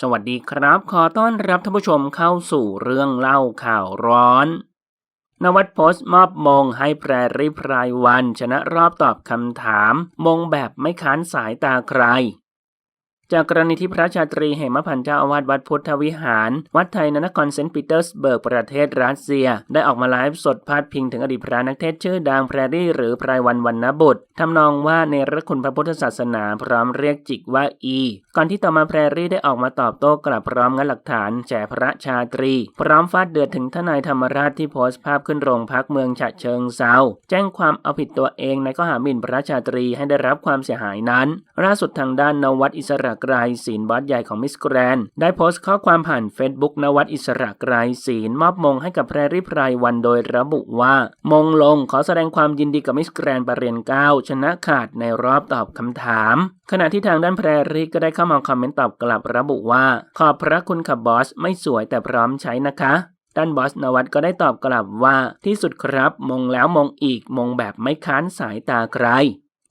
สวัสดีครับ ขอต้อนรับท่านผู้ชมเข้าสู่เรื่องเล่าข่าวร้อน นวัดโพสต์มอบมงให้แพรริพรายวัน ชนะรอบตอบคำถาม มงแบบไม่ค้านสายตาใคร จากกรณีที่พระชาตรีเหมพันธ์เจ้าอาวาสวัดพุทธวิหาร วัดไทยนนครเซนต์ปีเตอร์สเบิร์กประเทศรัสเซีย ได้ออกมาไลฟ์สดพาดพิงถึงอดีตพระนักเทศชื่อดังแพรรี่หรือไพรวันวันนบุตรทำนองว่าในรคุณพระพุทธศาสนาพร้อมเรียกจิกว่าอี ก่อนที่ต่อมาแพรรี่ได้ออกมาตอบโต้กลับพร้อมงัดหลักฐานแฉพระชาตรี พร้อมฟาดเดือดถึงทนายธรรมราชที่โพสต์ภาพขึ้นโรงพักเมืองฉะเชิงเซาแจ้งความเอาผิดตัวเองในข้อหาหมิ่นพระชาตรีให้ได้รับความเสียหายนั้นล่าสุดทางด้านนวัดอิสระไกรศีลบอสใหญ่ของมิสแกรนได้โพสต์ข้อความผ่านเฟซบุ๊กนวัดอิสระไกรศีลมอบมงให้กับแพรรี่ไพรวันโดยระบุว่า มงลงขอแสดงความยินดีกับมิสแกรนปรเรียนเก้าชนะขาดในรอบตอบคำถาม ขณะที่ทางด้านแพรรี่ก็ได้เข้ามาคอมเมนต์ตอบกลับระบุว่า ขอบพระคุณค่ะบอสไม่สวยแต่พร้อมใช้นะคะด้านบอสนวัตก็ได้ตอบกลับว่าที่สุดครับ มงแล้วมงอีกมงแบบไม่ค้านสายตาใคร